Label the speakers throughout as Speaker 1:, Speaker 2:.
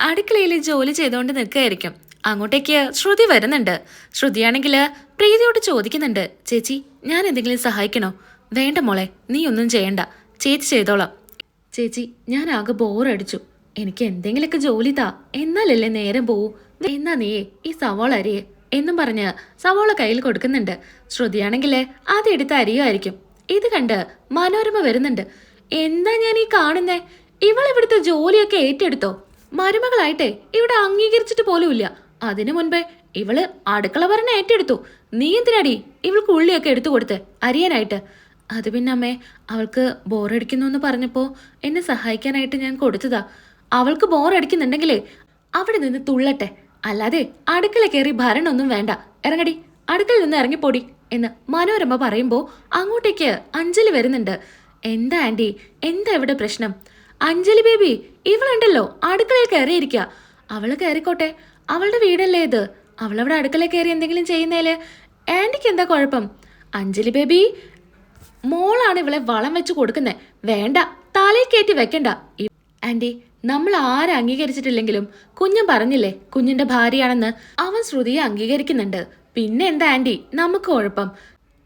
Speaker 1: അടുക്കളയിൽ ജോലി ചെയ്തുകൊണ്ട് നിൽക്കുകയായിരിക്കും അങ്ങോട്ടേക്ക് ശ്രുതി വരുന്നുണ്ട്. ശ്രുതിയാണെങ്കിൽ പ്രീതിയോട് ചോദിക്കുന്നുണ്ട്. ചേച്ചി ഞാൻ എന്തെങ്കിലും സഹായിക്കണോ? വേണ്ട മോളെ നീ ഒന്നും ചെയ്യണ്ട. ചേച്ചി ചെയ്തോളാം. ചേച്ചി ഞാൻ ആകെ ബോറടിച്ചു. എനിക്ക് എന്തെങ്കിലുമൊക്കെ ജോലി താ. എന്നാലല്ലേ നേരം പോവൂ? എന്നാ നീയേ ഈ സവാള അരിയെ? എന്നും പറഞ്ഞ് സവാള കയ്യിൽ കൊടുക്കുന്നുണ്ട്. ശ്രുതിയാണെങ്കിൽ അത് എടുത്ത അരിയുമായിരിക്കും ഇത് കണ്ട് മനോരമ വരുന്നുണ്ട്. എന്താ ഞാൻ ഈ കാണുന്നേ? ഇവളിവിടുത്തെ ജോലിയൊക്കെ ഏറ്റെടുത്തോ? മരുമകളായിട്ടെ ഇവിടെ അംഗീകരിച്ചിട്ട് പോലുമില്ല. അതിനു മുൻപേ ഇവൾ അടുക്കള പറഞ്ഞ ഏറ്റെടുത്തു. നീ എന്തിനാടി ഇവൾക്ക് ഉള്ളിയൊക്കെ എടുത്തു കൊടുത്ത്? അരിയാനായിട്ട്. അത് പിന്നെ അമ്മേ അവൾക്ക് ബോറടിക്കുന്നു എന്ന് പറഞ്ഞപ്പോ എന്നെ സഹായിക്കാനായിട്ട് ഞാൻ കൊടുത്തതാ. അവൾക്ക് ബോറടിക്കുന്നുണ്ടെങ്കിലേ അവിടെ നിന്ന് തുള്ളട്ടെ. അല്ലാതെ അടുക്കള കയറി ഭരണമൊന്നും വേണ്ട. ഇറങ്ങടി അടുക്കളയിൽ നിന്ന് ഇറങ്ങിപ്പോടി എന്ന് മനോരമ പറയുമ്പോ അങ്ങോട്ടേക്ക് അഞ്ജലി വരുന്നുണ്ട്. എന്താ ആന്റി? എന്താ ഇവിടെ പ്രശ്നം? അഞ്ജലി ബേബി ഇവളുണ്ടല്ലോ അടുക്കളയിൽ കയറിയിരിക്കുക അവൾ കയറിക്കോട്ടെ അവളുടെ വീടല്ലേ ഇത്? അവളവിടെ അടുക്കളയിൽ കയറി എന്തെങ്കിലും ചെയ്യുന്നേൽ ആന്റിക്ക് എന്താ കുഴപ്പം? അഞ്ജലി ബേബി മോളാണ് ഇവളെ വളം വെച്ച് കൊടുക്കുന്നത് വേണ്ട തലയിൽ കയറ്റി വെക്കണ്ട. ആന്റി നമ്മൾ ആരെ അംഗീകരിച്ചിട്ടില്ലെങ്കിലും കുഞ്ഞൻ പറഞ്ഞില്ലേ കുഞ്ഞിന്റെ ഭാര്യയാണെന്ന്. അവൻ ശ്രുതിയെ അംഗീകരിക്കുന്നുണ്ട്. പിന്നെ എന്താ ആന്റി നമുക്ക് കുഴപ്പം.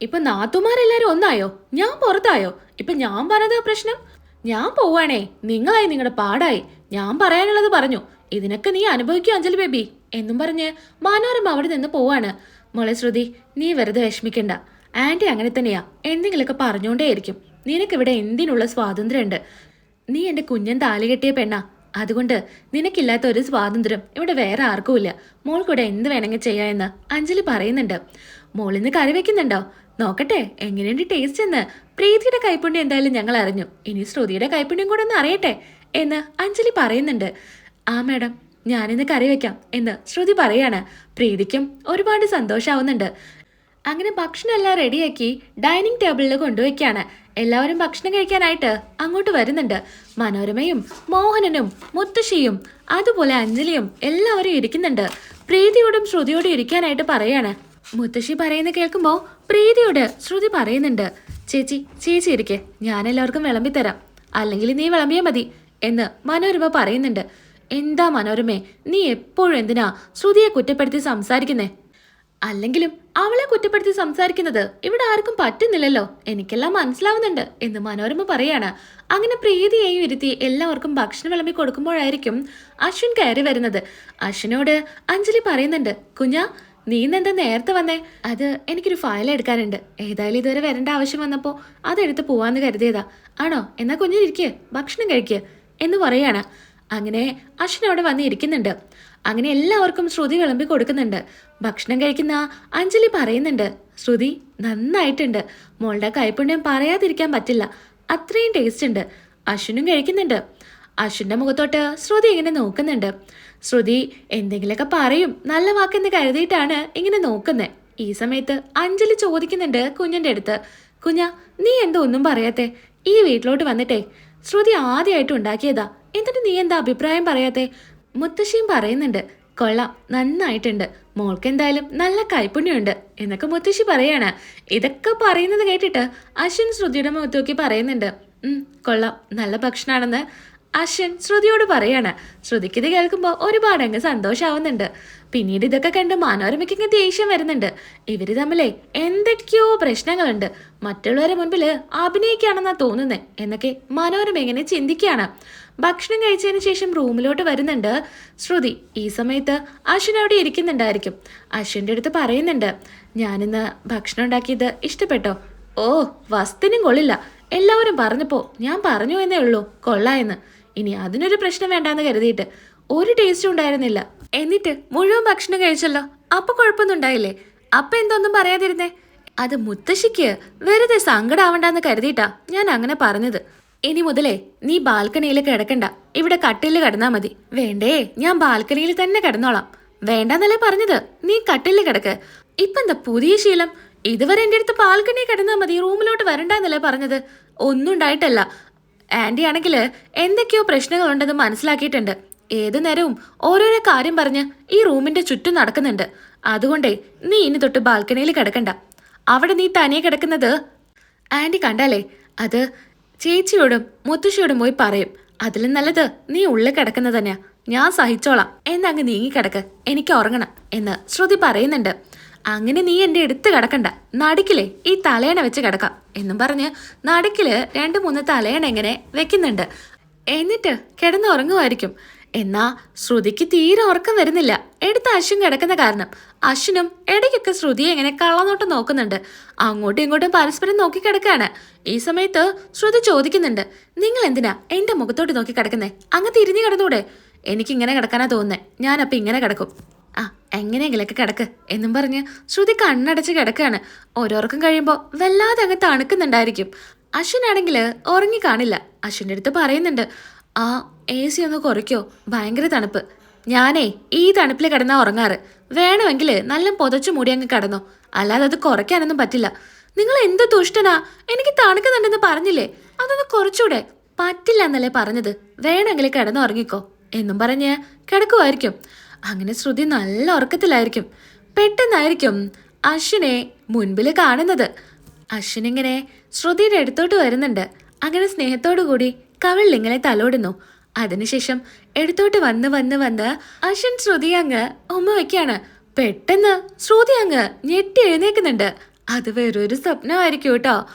Speaker 1: ഇപ്പൊ നാത്തുമാരെല്ലാരും ഒന്നായോ? ഞാൻ പുറത്തായോ? ഇപ്പൊ ഞാൻ പറഞ്ഞത് പ്രശ്നം? ഞാൻ പോവാണേ. നിങ്ങളായി നിങ്ങളുടെ പാടായി. ഞാൻ പറയാനുള്ളത് പറഞ്ഞു. ഇതിനൊക്കെ നീ അനുഭവിക്കൂ അഞ്ജലി ബേബി. എന്നും പറഞ്ഞ് മനോരമ അവിടെ നിന്ന് പോവാണ്. മോളെ ശ്രുതി നീ വെറുതെ വിഷമിക്കണ്ട. ആന്റി അങ്ങനെ തന്നെയാ. എന്തെങ്കിലുമൊക്കെ പറഞ്ഞുകൊണ്ടേയിരിക്കും നിനക്കിവിടെ എന്തിനുള്ള സ്വാതന്ത്ര്യമുണ്ട്? നീ എന്റെ കുഞ്ഞൻ താലി കെട്ടിയ പെണ്ണാ. അതുകൊണ്ട് നിനക്കില്ലാത്ത ഒരു സ്വാതന്ത്ര്യം ഇവിടെ വേറെ ആർക്കുമില്ല. മോൾക്കൂടെ എന്ത് വേണമെങ്കിൽ ചെയ്യാമെന്ന് അഞ്ജലി പറയുന്നുണ്ട്. മോളിന്ന് കറി വെക്കുന്നുണ്ടോ? നോക്കട്ടെ എങ്ങനെയുണ്ട് ടേസ്റ്റ് എന്ന്? പ്രീതിയുടെ കൈപ്പുണ്യം എന്തായാലും ഞങ്ങൾ അറിഞ്ഞു. ഇനി ശ്രുതിയുടെ കൈപ്പുണ്യം കൂടെ ഒന്ന് അറിയട്ടെ എന്ന് അഞ്ജലി പറയുന്നുണ്ട്. ആ മാഡം ഞാനിന്ന് കറി വെക്കാം എന്ന് ശ്രുതി പറയാണ്. പ്രീതിക്കും ഒരുപാട് സന്തോഷാവുന്നുണ്ട്. അങ്ങനെ ഭക്ഷണം എല്ലാം റെഡിയാക്കി ഡൈനിങ് ടേബിളിൽ കൊണ്ടുവയ്ക്കാണ്. എല്ലാവരും ഭക്ഷണം കഴിക്കാനായിട്ട് അങ്ങോട്ട് വരുന്നുണ്ട്. മനോരമയും മോഹനനും മുത്തശ്ശിയും അതുപോലെ അഞ്ജലിയും എല്ലാവരും ഇരിക്കുന്നുണ്ട്. പ്രീതിയോടും ശ്രുതിയോടും ഇരിക്കാനായിട്ട് പറയാണ്. മുത്തശ്ശി പറയുന്ന കേൾക്കുമ്പോൾ പ്രീതിയോട് ശ്രുതി പറയുന്നുണ്ട്. ചേച്ചി ചേച്ചി ഇരിക്കെ. ഞാൻ എല്ലാവർക്കും വിളമ്പി തരാം. അല്ലെങ്കിൽ നീ വിളമ്പിയാൽ മതി എന്ന് മനോരമ പറയുന്നുണ്ട്. എന്താ മനോരമേ നീ എപ്പോഴും എന്തിനാ ശ്രുതിയെ കുറ്റപ്പെടുത്തി സംസാരിക്കുന്നേ? അല്ലെങ്കിലും അവളെ കുറ്റപ്പെടുത്തി സംസാരിക്കുന്നത് ഇവിടെ ആർക്കും പറ്റുന്നില്ലല്ലോ. എനിക്കെല്ലാം മനസ്സിലാവുന്നുണ്ട് എന്ന് മനോരമ പറയാണ്. അങ്ങനെ പ്രീതിയെയും ഇരുത്തി എല്ലാവർക്കും ഭക്ഷണം വിളമ്പി കൊടുക്കുമ്പോഴായിരിക്കും അശ്വിൻ കയറി വരുന്നത്. അശ്വിനോട് അഞ്ജലി പറയുന്നുണ്ട്. കുഞ്ഞാ നീ ഇന്നെന്താ നേരത്തെ വന്നേ? അത് എനിക്കൊരു ഫയൽ എടുക്കാനുണ്ട്. ഏതായാലും ഇതുവരെ വരേണ്ട ആവശ്യം വന്നപ്പോൾ അതെടുത്ത് പോവാന്ന് കരുതിയതാ. ആണോ? എന്നാ കുഞ്ഞിരിക്കുക ഭക്ഷണം കഴിക്കുക എന്ന് പറയാണ്. അങ്ങനെ അശ്വിൻ അവിടെ വന്ന് ഇരിക്കുന്നുണ്ട്. അങ്ങനെ എല്ലാവർക്കും ശ്രുതി വിളമ്പി കൊടുക്കുന്നുണ്ട്. ഭക്ഷണം കഴിക്കുന്ന അഞ്ജലി പറയുന്നുണ്ട്. ശ്രുതി നന്നായിട്ടുണ്ട്. മോളുടെ കൈപ്പുണ്യം പറയാതിരിക്കാൻ പറ്റില്ല. അത്രയും ടേസ്റ്റ് ഉണ്ട്. അശ്വിനും കഴിക്കുന്നുണ്ട്. അശ്വിന്റെ മുഖത്തോട്ട് ശ്രുതി ഇങ്ങനെ നോക്കുന്നുണ്ട്. ശ്രുതി എന്തെങ്കിലുമൊക്കെ പറയും നല്ല വാക്കെന്ന് കരുതിയിട്ടാണ് ഇങ്ങനെ നോക്കുന്നത് ഈ സമയത്ത് അഞ്ജലി ചോദിക്കുന്നുണ്ട് കുഞ്ഞിന്റെ അടുത്ത്. കുഞ്ഞ നീ എന്തോ ഒന്നും പറയാത്തെ? ഈ വീട്ടിലോട്ട് വന്നിട്ടേ. ശ്രുതി ആദ്യമായിട്ട് ഉണ്ടാക്കിയതാ. എന്നിട്ട് നീ എന്താ അഭിപ്രായം പറയാത്തെ? മുത്തശ്ശിയും പറയുന്നുണ്ട് കൊള്ളാം നന്നായിട്ടുണ്ട്. മോൾക്ക് എന്തായാലും നല്ല കൈപ്പുണ്യമുണ്ട്. എന്നൊക്കെ മുത്തശ്ശി പറയാണ്. ഇതൊക്കെ പറയുന്നത് കേട്ടിട്ട് അശ്വിൻ ശ്രുതിയുടെ മുഖത്ത് നോക്കി പറയുന്നുണ്ട്. കൊള്ളാം. നല്ല ഭക്ഷണമാണെന്ന് അശ്വിൻ ശ്രുതിയോട് പറയാണ്. ശ്രുതിക്ക് ഇത് കേൾക്കുമ്പോൾ ഒരുപാട് അങ്ങ് സന്തോഷാവുന്നുണ്ട്. പിന്നീട് ഇതൊക്കെ കണ്ട് മനോരമയ്ക്ക് ഇങ്ങ് ദേഷ്യം വരുന്നുണ്ട്. ഇവർ തമ്മിലേ എന്തൊക്കെയോ പ്രശ്നങ്ങളുണ്ട്. മറ്റുള്ളവരെ മുൻപിൽ അഭിനയിക്കുകയാണെന്നാ തോന്നുന്നത് എന്നൊക്കെ മനോരമ ഇങ്ങനെ ചിന്തിക്കുകയാണ് ഭക്ഷണം കഴിച്ചതിന് ശേഷം റൂമിലോട്ട് വരുന്നുണ്ട് ശ്രുതി. ഈ സമയത്ത് അശ്വിൻ അവിടെ ഇരിക്കുന്നുണ്ടായിരിക്കും. അശ്വിന്റെ അടുത്ത് പറയുന്നുണ്ട്. ഞാനിന്ന് ഭക്ഷണം ഉണ്ടാക്കിയത് ഇഷ്ടപ്പെട്ടോ? ഓ വസ്തിനും കൊള്ളില്ല. എല്ലാവരും പറഞ്ഞപ്പോ ഞാൻ പറഞ്ഞു എന്നേ ഉള്ളൂ. കൊള്ളായെന്ന്. ഇനി അതിനൊരു പ്രശ്നം വേണ്ടാന്ന് കരുതിയിട്ട് ഒരു ടേസ്റ്റും ഉണ്ടായിരുന്നില്ല. എന്നിട്ട് മുഴുവൻ ഭക്ഷണം കഴിച്ചല്ലോ. അപ്പൊ കുഴപ്പമൊന്നും ഉണ്ടായില്ലേ? അപ്പൊ എന്തൊന്നും പറയാതിരുന്നേ? അത് മുത്തശ്ശിക്ക് വെറുതെ സങ്കടാവണ്ടെന്ന് കരുതിയിട്ടാ ഞാൻ അങ്ങനെ പറഞ്ഞത്. ഇനി മുതലേ നീ ബാൽക്കണിയിൽ കിടക്കണ്ട. ഇവിടെ കട്ടിലിൽ കിടന്നാ മതി. വേണ്ടേ ഞാൻ ബാൽക്കണിയിൽ തന്നെ കിടന്നോളാം. വേണ്ടെന്നല്ലേ പറഞ്ഞത്? നീ കട്ടിലിൽ കിടക്ക്. ഇപ്പൊ എന്താ പുതിയ ശീലം? ഇതുവരെ എന്റെ അടുത്ത് ബാൽക്കണി കിടന്നാ മതി റൂമിലോട്ട് വരണ്ടെന്നല്ലേ പറഞ്ഞത്? ഒന്നും ഉണ്ടായിട്ടല്ല. ആന്റി ആണെങ്കിൽ എന്തൊക്കെയോ പ്രശ്നങ്ങളുണ്ടെന്ന് മനസ്സിലാക്കിയിട്ടുണ്ട്. ഏതു നേരവും ഓരോരോ കാര്യം പറഞ്ഞ് ഈ റൂമിന്റെ ചുറ്റും നടക്കുന്നുണ്ട്. അതുകൊണ്ടേ നീ ഇനി തൊട്ട് ബാൽക്കണിയിൽ കിടക്കണ്ട. അവിടെ നീ തനിയെ കിടക്കുന്നത്? ആന്റി കണ്ടാലേ അത് ചേച്ചിയോടും മുത്തശ്ശിയോടും പോയി പറയും. അതിലും നല്ലത് നീ ഉള്ളിൽ കിടക്കുന്നത് തന്നെയാ. ഞാൻ സഹിച്ചോളാം. എന്നങ്ങ് നീങ്ങി കിടക്ക്. എനിക്ക് ഉറങ്ങണം എന്ന് ശ്രുതി പറയുന്നുണ്ട്. അങ്ങനെ നീ എന്റെ എടുത്ത് കിടക്കണ്ട. നടുക്കിലെ ഈ തലേണ വെച്ച് കിടക്കാം. എന്നും പറഞ്ഞ് നടുക്കിൽ രണ്ട് മൂന്ന് തലേണ എങ്ങനെ വെക്കുന്നുണ്ട്. എന്നിട്ട് കിടന്നുറങ്ങുമായിരിക്കും എന്നാ ശ്രുതിക്ക് തീരെ ഉറക്കം വരുന്നില്ല. എടുത്ത അശ്വിൻ കിടക്കുന്ന കാരണം. അശ്വിനും ഇടയ്ക്കൊക്കെ ശ്രുതിയെ എങ്ങനെ കള്ളനോട്ടം നോക്കുന്നുണ്ട്. അങ്ങോട്ടും ഇങ്ങോട്ടും പരസ്പരം നോക്കി കിടക്കാണ്. ഈ സമയത്ത് ശ്രുതി ചോദിക്കുന്നുണ്ട് നിങ്ങൾ എന്തിനാ എന്റെ മുഖത്തോട്ട് നോക്കി കിടക്കുന്നേ? അങ്ങ് തിരിഞ്ഞു കിടന്നൂടെ? എനിക്കിങ്ങനെ കിടക്കാനാ തോന്നുന്നേ. ഞാനപ്പം ഇങ്ങനെ കിടക്കും. ആ എങ്ങനെയെങ്കിലൊക്കെ കിടക്ക് എന്നും പറഞ്ഞ് ശ്രുതി കണ്ണടച്ച് കിടക്കാണ്. ഓരോർക്കും കഴിയുമ്പോൾ വല്ലാതെ അങ്ങ് തണുക്കുന്നുണ്ടായിരിക്കും. അശ്വിനാണെങ്കിൽ ഉറങ്ങി കാണില്ല. അശ്വിന്റെ അടുത്ത് പറയുന്നുണ്ട് ആ എ സി ഒന്ന് കുറയ്ക്കോ ഭയങ്കര തണുപ്പ്. ഞാനേ ഈ തണുപ്പിൽ കിടന്നാ ഉറങ്ങാറ്. വേണമെങ്കിൽ നല്ല പുതച്ചു മൂടി അങ്ങ് കിടന്നോ. അല്ലാതെ അത് കുറയ്ക്കാനൊന്നും പറ്റില്ല. നിങ്ങൾ എന്ത് ദുഷ്ടനാ? എനിക്ക് തണുക്കുന്നുണ്ടെന്ന് പറഞ്ഞില്ലേ? അതൊന്ന് കുറച്ചുകൂടെ പറ്റില്ല എന്നല്ലേ പറഞ്ഞത്. വേണമെങ്കിൽ കിടന്നുറങ്ങിക്കോ എന്നും പറഞ്ഞ് കിടക്കുമായിരിക്കും അങ്ങനെ ശ്രുതി നല്ല ഉറക്കത്തിലായിരിക്കും. പെട്ടെന്നായിരിക്കും അശ്വിനെ മുൻപിൽ കാണുന്നത്. അശ്വിൻ ഇങ്ങനെ ശ്രുതിയുടെ അടുത്തോട്ട് വരുന്നുണ്ട്. അങ്ങനെ സ്നേഹത്തോടു കൂടി കവിളിൽ ഇങ്ങനെ തലോടുന്നു. അതിനുശേഷം എടുത്തോട്ട് വന്ന് വന്ന് വന്ന് അശ്വിൻ ശ്രുതി അങ്ങ് ഉമ്മ വയ്ക്കാണ് പെട്ടെന്ന് ശ്രുതി അങ്ങ് ഞെട്ടി എഴുന്നേക്കുന്നുണ്ട്. അത് വേറൊരു സ്വപ്നമായിരിക്കും കേട്ടോ.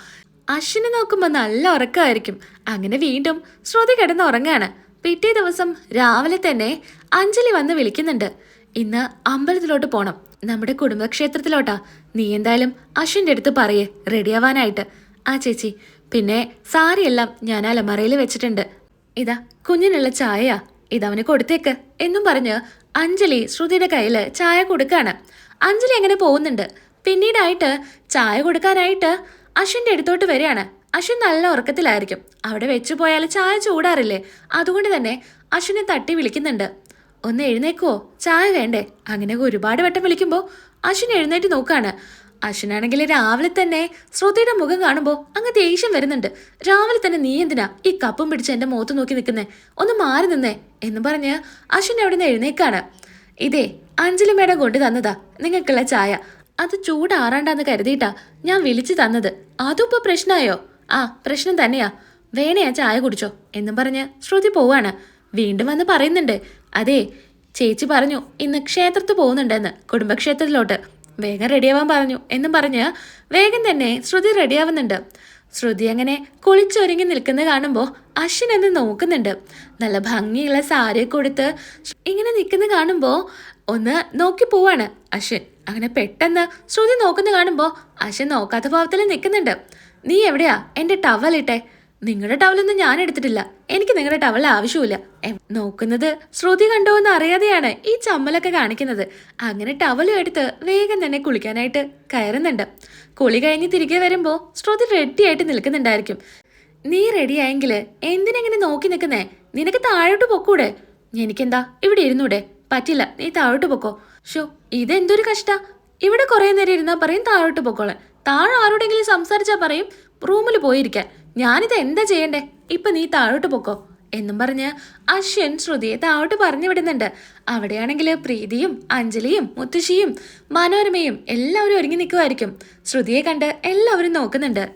Speaker 1: അശ്വിനെ നോക്കുമ്പോൾ നല്ല ഉറക്കമായിരിക്കും. അങ്ങനെ വീണ്ടും ശ്രുതി കിടന്ന് ഉറങ്ങാണ് പിറ്റേ ദിവസം രാവിലെ തന്നെ അഞ്ജലി വന്ന് വിളിക്കുന്നുണ്ട്. ഇന്ന് അമ്പലത്തിലോട്ട് പോണം. നമ്മുടെ കുടുംബക്ഷേത്രത്തിലോട്ടാ. നീ എന്തായാലും അശ്വിന്റെ അടുത്ത് പറയേ. റെഡിയാവാനായിട്ട് ആ ചേച്ചി. പിന്നെ സാരിയെല്ലാം ഞാൻ അലമറയിൽ വെച്ചിട്ടുണ്ട്. ഇതാ കുഞ്ഞിനുള്ള ചായയാ. ഇതവന് കൊടുത്തേക്ക്. എന്നും പറഞ്ഞ് അഞ്ജലി ശ്രുതിയുടെ കയ്യിൽ ചായ കൊടുക്കാണ്. അഞ്ജലി അങ്ങനെ പോകുന്നുണ്ട്. പിന്നീടായിട്ട് ചായ കൊടുക്കാനായിട്ട് അശ്വിന്റെ അടുത്തോട്ട് വരികയാണ്. അശ്വിൻ നല്ല ഉറക്കത്തിലായിരിക്കും. അവിടെ വെച്ചു പോയാൽ ചായ ചൂടാറില്ലേ? അതുകൊണ്ട് തന്നെ അശ്വിനെ തട്ടി വിളിക്കുന്നുണ്ട്. ഒന്ന് എഴുന്നേക്കോ ചായ വേണ്ടേ? അങ്ങനെ ഒരുപാട് വട്ടം വിളിക്കുമ്പോൾ അശ്വിൻ എഴുന്നേറ്റ് നോക്കാണ്. അശ്വിനാണെങ്കിൽ രാവിലെ തന്നെ ശ്രുതിയുടെ മുഖം കാണുമ്പോൾ അങ്ങ് ദേഷ്യം വരുന്നുണ്ട്. രാവിലെ തന്നെ നീ എന്തിനാ ഈ കപ്പും പിടിച്ച് എന്റെ മുഖത്ത് നോക്കി നിൽക്കുന്നേ? ഒന്ന് മാറി നിന്നേ എന്ന് പറഞ്ഞ് അശ്വിൻ അവിടെ നിന്ന് എഴുന്നേക്കാണ്. ഇതേ അഞ്ജലി മേഡം കൊണ്ട് തന്നതാ. നിങ്ങൾക്കുള്ള ചായ. അത് ചൂടാറാണ്ടാന്ന് കരുതിയിട്ടാ ഞാൻ വിളിച്ചു തന്നത്. അതും ഇപ്പൊ പ്രശ്നമായോ ആ പ്രശ്നം തന്നെയാ. വേണയാ ചായ കുടിച്ചോ എന്നും പറഞ്ഞ് ശ്രുതി പോവാണ്. വീണ്ടും വന്ന് പറയുന്നുണ്ട്. അതെ ചേച്ചി പറഞ്ഞു ഇന്ന് ക്ഷേത്രത്തിൽ പോകുന്നുണ്ടെന്ന് കുടുംബക്ഷേത്രത്തിലോട്ട്. വേഗം റെഡിയാവാൻ പറഞ്ഞു എന്നും പറഞ്ഞ് വേഗം തന്നെ ശ്രുതി റെഡിയാവുന്നുണ്ട്. ശ്രുതി അങ്ങനെ കുളിച്ചൊരുങ്ങി നിൽക്കുന്നത് കാണുമ്പോൾ അശ്വിൻ എന്ന് നോക്കുന്നുണ്ട്. നല്ല ഭംഗിയുള്ള സാരി കൊടുത്ത് ഇങ്ങനെ നിൽക്കുന്ന കാണുമ്പോൾ ഒന്ന് നോക്കി പോവാണ് അശ്വിൻ. അങ്ങനെ പെട്ടെന്ന് ശ്രുതി നോക്കുന്ന കാണുമ്പോൾ അശ്വിൻ നോക്കാത്ത ഭാവത്തിൽ നിൽക്കുന്നുണ്ട്. നീ എവിടെയാ? എന്റെ ഇട്ടെ. നിങ്ങളുടെ ടവലൊന്നും ഞാൻ എടുത്തിട്ടില്ല. എനിക്ക് നിങ്ങളുടെ ടവൽ ആവശ്യമില്ല നോക്കുന്നത് ശ്രുതി കണ്ടോ എന്ന് അറിയാതെയാണ് ഈ ചമ്മലൊക്കെ കാണിക്കുന്നത്. അങ്ങനെ ടവലും എടുത്ത് വേഗം തന്നെ കുളിക്കാനായിട്ട് കയറുന്നുണ്ട്. കുളി കഴിഞ്ഞ് തിരികെ വരുമ്പോൾ ശ്രുതി റെഡിയായിട്ട് നിൽക്കുന്നുണ്ടായിരിക്കും. നീ റെഡിയായെങ്കിൽ എന്തിനെങ്ങനെ നോക്കി നിൽക്കുന്നേ? നിനക്ക് താഴോട്ട് പൊക്കൂടെ? എനിക്കെന്താ? ഇവിടെ ഇരുന്നൂടെ? പറ്റില്ല നീ താഴോട്ട് പൊക്കോ. ഷോ ഇതെന്തൊരു കഷ്ട? ഇവിടെ കുറേ നേരം ഇരുന്നാ പറയും താഴോട്ട് പൊക്കോളാൻ. താഴെ ആരോടെങ്കിലും സംസാരിച്ചാൽ പറയും റൂമിൽ പോയിരിക്കാൻ. ഞാനിത് എന്താ ചെയ്യണ്ടേ? ഇപ്പൊ നീ താഴോട്ട് പൊക്കോ. എന്നും പറഞ്ഞ് അശ്വൻ ശ്രുതിയെ താഴോട്ട് പറഞ്ഞു വിടുന്നുണ്ട്. അവിടെയാണെങ്കിൽ പ്രീതിയും അഞ്ജലിയും മുത്തശ്ശിയും മനോരമയും എല്ലാവരും ഒരുങ്ങി നിൽക്കുമായിരിക്കും ശ്രുതിയെ കണ്ട് എല്ലാവരും നോക്കുന്നുണ്ട്.